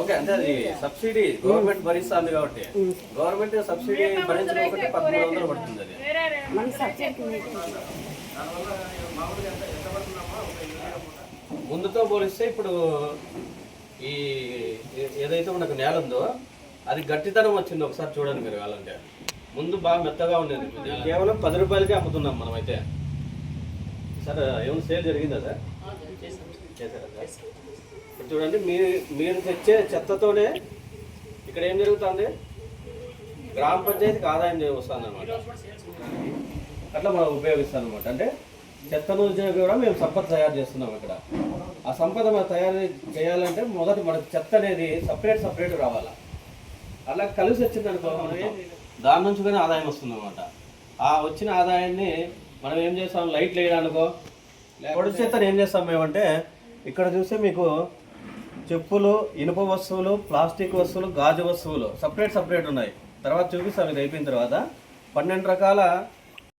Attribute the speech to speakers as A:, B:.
A: Okay అంటే అది subsidy government భరిస్తుంది కాబట్టి. గవర్నమెంట్ సబ్సిడీ భరించడం ఒకటి పదమూడు వందలు పడుతుంది అది ముందుతో పోలిస్తే ఇప్పుడు ఈ ఏదైతే మనకు నేల ఉందో అది గట్టితనం వచ్చింది ఒకసారి చూడండి మీరు కావాలంటే. ముందు బాగా మెత్తగా ఉండేది. కేవలం పది రూపాయలకే అమ్ముతున్నాం మనం అయితే సార్ ఏమైనా సేల్ జరిగిందా సార్? చేశారా సార్? ఇప్పుడు చూడండి మీరు మీరు తెచ్చే చెత్తతోనే ఇక్కడ ఏం జరుగుతుంది? గ్రామ పంచాయతీకి ఆదాయం వస్తుంది అనమాట అట్లా మనం ఉపయోగిస్తాం అనమాట అంటే చెత్త నుంచి కూడా మేము సంపద తయారు చేస్తున్నాం ఇక్కడ. ఆ సంపద మనం తయారు చేయాలంటే మొదట మనకు చెత్త అనేది సపరేట్ సపరేట్ రావాలా. అలా కలిసి వచ్చింది అనుకో దాని నుంచి కానీ ఆదాయం వస్తుంది అనమాట ఆ వచ్చిన ఆదాయాన్ని మనం ఏం చేస్తాం? లైట్లు వేయడానికో పొడి చెత్తను ఏం చేస్తాం మేమంటే ఇక్కడ చూస్తే మీకు చెప్పులు ఇనుప వస్తువులు ప్లాస్టిక్ వస్తువులు గాజు వస్తువులు సపరేట్ సపరేట్ ఉన్నాయి. తర్వాత చూపిస్తాం ఇది అయిపోయిన తర్వాత. పన్నెండు రకాల